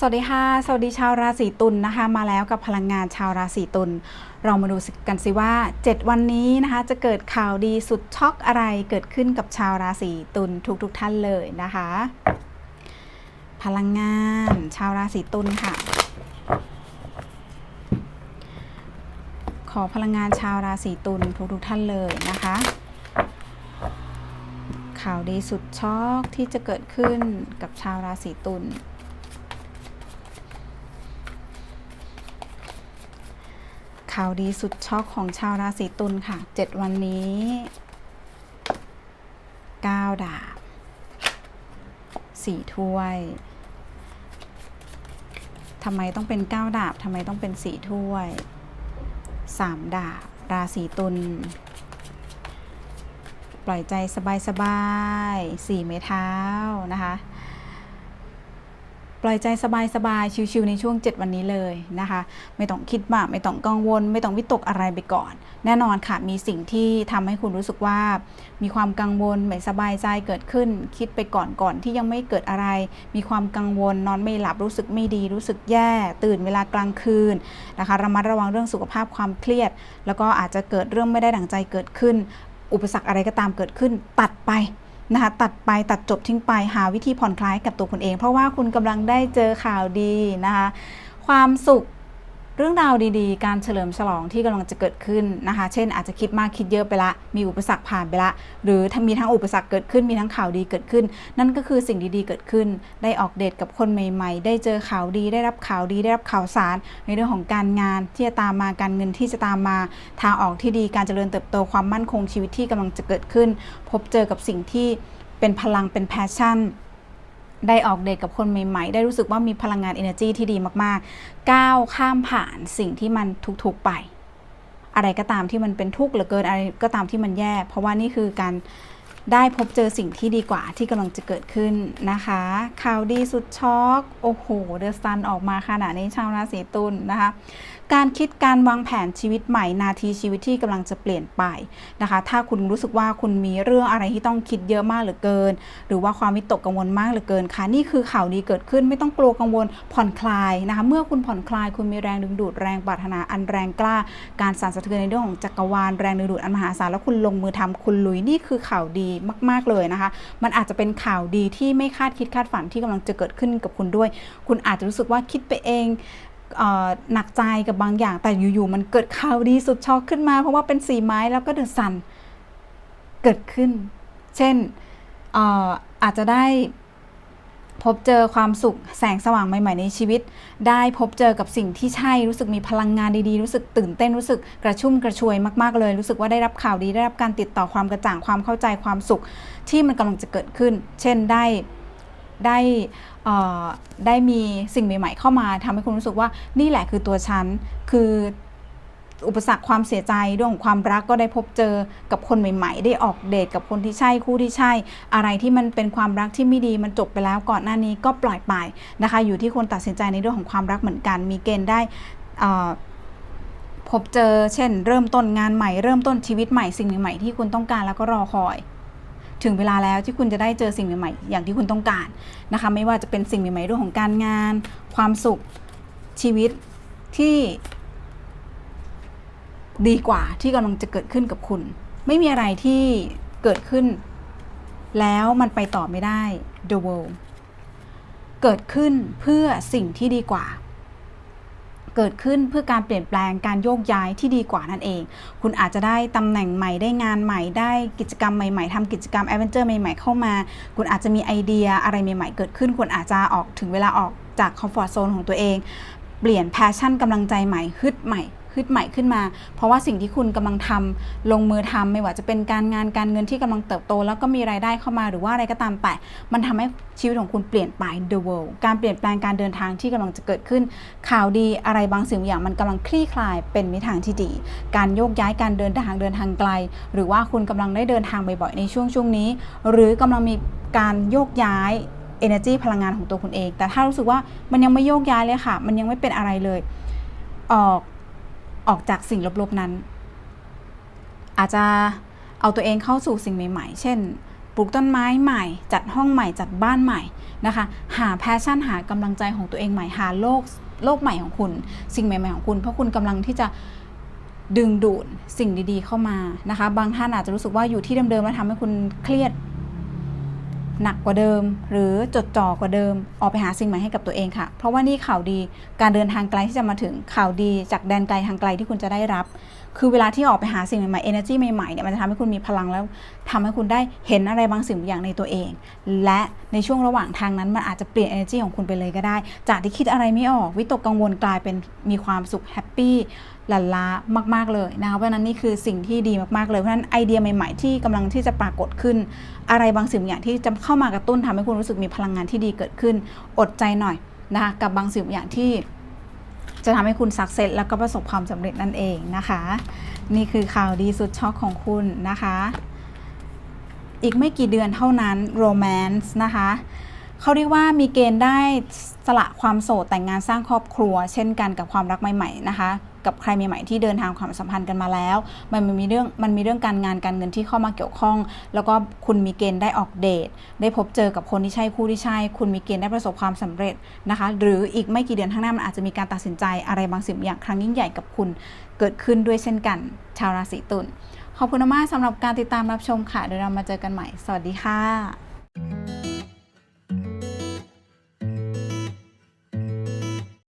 สวัสดีค่ะ สวัสดีชาวราศีตุลนนะคะ มาแล้วกับพลังงานชาวราศีตุล เรามาดูกันสิว่า 7 วันนี้นะคะ จะเกิดข่าวดีสุดช็อกอะไรเกิดขึ้นกับชาวราศีตุลทุกๆทท่านเลยนะคะ พลังงานชาวราศีตุลค่ะ ขอพลังงานชาวราศีตุลทุกๆทท่านเลยนะคะ ข่าวดีสุดช็อกที่จะเกิดขึ้นกับชาวราศีตุล ข่าวดีสุดช็อกของชาวราศีตุลค่ะ 7 วันนี้9ดาบ4ถ้วยทำไมต้องเป็น 9 ดาบทำไมต้องเป็น4ถ้วย 3 ดาบ ราศีตุลปล่อยใจสบายๆ4เมเท้านะคะ ปล่อยใจสบายๆ ชิวๆในช่วง 7 วันนี้เลยนะคะ ไม่ต้องคิดมาก ไม่ต้องกังวล ไม่ต้องวิตกอะไรไปก่อน แน่นอนค่ะ มีสิ่งที่ทำให้คุณรู้สึกว่า มีความกังวล ไม่สบายใจเกิดขึ้น คิดไปก่อนก่อนที่ยังไม่เกิดอะไร มีความกังวล นอนไม่หลับ รู้สึกไม่ดี รู้สึกแย่ ตื่นเวลากลางคืนนะคะ ระมัดระวังเรื่องสุขภาพความเครียด แล้วก็อาจจะเกิดเรื่องไม่ได้ดั่งใจเกิดขึ้น อุปสรรคอะไรก็ตามเกิดขึ้น ตัดไป นะคะตัดไปตัดจบทิ้งไปหาวิธีผ่อนคลายกับตัวคุณเอง เพราะว่าคุณกำลังได้เจอข่าวดีนะคะความสุข เรื่องราวดีๆ การเฉลิมฉลองที่กำลังจะเกิดขึ้นนะคะ เช่น อาจจะคิดมากคิดเยอะไปละ มีอุปสรรคผ่านไปละ หรือถ้ามีทั้งอุปสรรคเกิดขึ้น มีทั้งข่าวดีเกิดขึ้น นั่นก็คือสิ่งดีๆ เกิดขึ้น ได้ออกเดทกับคนใหม่ ๆ ได้เจอข่าวดี ได้รับข่าวดี ได้รับข่าวสาร ในเรื่องของการงานที่จะตามมา การเงินที่จะตามมา ทางออกที่ดี การเจริญเติบโต ความมั่นคงชีวิตที่กำลังจะเกิดขึ้น พบเจอกับสิ่งที่เป็นพลัง เป็นแพชชั่น ได้ออกเดทกับคนใหม่ ๆ ได้รู้สึกว่ามีพลังงาน energy ที่ดีมากๆ ก้าวข้ามผ่านสิ่งที่มันทุกๆไป อะไรก็ตามที่มันเป็นทุกข์เหลือเกินอะไรก็ตามที่มันแย่ เพราะว่านี่คือการได้พบเจอสิ่งที่ดีกว่าที่กำลังจะเกิดขึ้นนะคะข่าวดีสุดช็อก โอ้โห เดอะซันออกมาขนาดนี้ชาวราศีตุลนะคะ การคิดการวางแผนชีวิตใหม่นาทีชีวิตที่กำลังจะเปลี่ยนไปนะคะ ถ้าคุณรู้สึกว่าคุณมีเรื่องอะไรที่ต้องคิดเยอะมากเหลือเกิน หรือว่าความวิตกกังวลมากเหลือเกินค่ะ นี่คือข่าวดีเกิดขึ้นไม่ต้องกลัวกังวลผ่อนคลายนะคะ เมื่อคุณผ่อนคลายคุณมีแรงดึงดูดแรงปรารถนาอันแรงกล้า การสั่นสะเทือนในเรื่องของจักรวาลแรงดึงดูดอันมหาศาลแล้วคุณลงมือทำคุณลุยนี่คือข่าวดีมาก ๆเลยนะคะ มันอาจจะเป็นข่าวดีที่ไม่คาดคิดคาดฝันที่กำลังจะเกิดขึ้นกับคุณด้วย คุณอาจจะรู้สึกว่าคิดไปเอง หนักใจกับบางอย่าง แต่อยู่ๆมันเกิดข่าวดีสุดช็อกขึ้นมา เพราะว่าเป็นสีไม้แล้วก็เดือดสันเกิดขึ้น เช่นเอ่ออาจจะได้พบเจอความสุขแสงสว่างใหม่ ๆ ในชีวิต ได้พบเจอกับสิ่งที่ใช่รู้สึกมีพลังงานดีๆ รู้สึกตื่นเต้นรู้สึกกระชุ่มกระชวยมากๆเลย รู้สึกว่าได้รับข่าวดีได้รับการติดต่อความกระจ่างความเข้าใจความสุขที่มันกำลังจะเกิดขึ้น เช่นได้ ได้ได้มีสิ่งใหม่ๆเข้ามาทำให้คุณรู้สึกว่านี่แหละคือตัวฉันคืออุปสรรคความเสียใจเรื่องของความรักก็ได้พบเจอกับคนใหม่ ๆ ได้ออกเดทกับคนที่ใช่คู่ที่ใช่ อะไรที่มันเป็นความรักที่ไม่ดีมันจบไปแล้วก่อนหน้านี้ก็ปล่อยไปนะคะ อยู่ที่คนตัดสินใจในเรื่องของความรักเหมือนกัน มีเกณฑ์ได้พบเจอ เช่น เริ่มต้นงานใหม่ เริ่มต้นชีวิตใหม่สิ่งใหม่ๆที่คุณต้องการแล้วก็รอคอย ถึงเวลาแล้วที่คุณจะได้เจอสิ่งใหม่ๆอย่างที่คุณต้องการนะคะไม่ว่าจะเป็นสิ่งใหม่ๆเรื่องของการงาน ความสุขชีวิตที่ ดีกว่าที่กำลังจะเกิดขึ้นกับคุณ ไม่มีอะไรที่เกิดขึ้น แล้วมันไปต่อไม่ได้ the world เกิดขึ้นเพื่อสิ่งที่ดีกว่า เกิดขึ้นเพื่อการเปลี่ยนแปลงการโยกย้ายที่ดีกว่านั่นเอง คุณอาจจะได้ตำแหน่งใหม่ได้งานใหม่ได้กิจกรรมใหม่ๆทำกิจกรรมแอดเวนเจอร์ใหม่ๆ เข้ามา คุณอาจจะมีไอเดียอะไรใหม่ๆ เกิดขึ้น คุณอาจจะออกถึงเวลาออกจากคอมฟอร์ทโซนของตัวเอง เปลี่ยนแพชชั่นกำลังใจใหม่ฮึดใหม่ึดใหม่ขึ้นมา เพราะว่าสิ่งที่คุณกำลังทำลงมือทำไม่ว่าจะเป็นการงานการเงินที่กำลังเติบโต แล้วก็มีรายได้เข้ามาหรือว่าอะไรก็ตามแต่ มันทำให้ชีวิตของคุณเปลี่ยนไป the world การเปลี่ยนแปลงการเดินทางที่กำลังจะเกิดขึ้น ข่าวดีอะไรบางสิ่งบางอย่างมันกำลังคลี่คลายเป็นมิทางที่ดี การโยกย้ายการเดินทางเดินทางไกล หรือว่าคุณกำลังได้เดินทางบ่อยๆในช่วงช่วงนี้ หรือกำลังมีการโยกย้าย energy พลังงานของตัวคุณเอง แต่ถ้ารู้สึกว่ามันยังไม่โยกย้ายเลยค่ะ มันยังไม่เป็นอะไรเลย ออก ออกจากสิ่งลบๆนั้น อาจจะเอาตัวเองเข้าสู่สิ่งใหม่ๆ เช่น ปลูกต้นไม้ใหม่ จัดห้องใหม่ จัดบ้านใหม่นะคะ หาแพชชั่น หากำลังใจของตัวเองใหม่ หาโลกโลกใหม่ของคุณ สิ่งใหม่ ๆ ของคุณ เพราะคุณกำลังที่จะดึงดูดสิ่งดีๆ เข้ามานะคะ บางท่านอาจจะรู้สึกว่าอยู่ที่เดิมๆแล้วทำให้คุณเครียด หนักกว่าเดิม หรือจดจ่อกว่าเดิม ออกไปหาสิ่งใหม่ให้กับตัวเองค่ะ เพราะว่านี่ข่าวดีการเดินทางไกลที่จะมาถึงข่าวดีจากแดนไกลทางไกลที่คุณจะได้รับ คือเวลาที่ออกไปหาสิ่งใหม่ๆ energy ใหม่ๆเนี่ยมันจะทำให้คุณมีพลังแล้วทำให้คุณได้เห็นอะไรบางสิ่งบางอย่างในตัวเอง และในช่วงระหว่างทางนั้นมันอาจจะเปลี่ยน energy ของคุณไปเลยก็ได้ จากที่คิดอะไรไม่ออกวิตกกังวลกลายเป็นมีความสุขแฮปปี้ หลั่นล้ามาก ๆเลยนะคะเพราะฉะนั้นนี่คือสิ่งที่ดีมากๆเลยเพราะฉะนั้นไอเดียใหม่ๆที่กำลังที่จะปรากฏขึ้น อะไรบางสิ่งอย่างที่จะเข้ามากระตุ้นทำให้คุณรู้สึกมีพลังงานที่ดีเกิดขึ้น อดใจหน่อยนะคะกับบางสิ่งอย่างที่จะทำให้คุณสักเซสแล้วก็ประสบความสำเร็จนั่นเองนะคะ นี่คือข่าวดีสุดช็อกของคุณนะคะ อีกไม่กี่เดือนเท่านั้นโรแมนต์นะคะเขาเรียกว่ามีเกณฑ์ได้สละความโสดแต่งงานสร้างครอบครัว เช่นกันกับความรักใหม่ ๆ นะคะ กับใครใหม่ๆที่เดินทางความสัมพันธ์กันมาแล้ว มันมีเรื่องมันมีเรื่องการงานการเงินที่เข้ามาเกี่ยวข้อง แล้วก็คุณมีเกณฑ์ได้ออกเดท ได้พบเจอกับคนที่ใช่คู่ที่ใช่ คุณมีเกณฑ์ได้ประสบความสำเร็จนะคะ หรืออีกไม่กี่เดือนข้างหน้ามันอาจจะมีการตัดสินใจอะไรบางสิ่งอย่างครั้งยิ่งใหญ่กับคุณเกิดขึ้นด้วยเช่นกัน ชาวราศีตุลขอบคุณมากสำหรับการติดตามรับชมค่ะเดี๋ยวเรามาเจอกันใหม่ สวัสดีค่ะ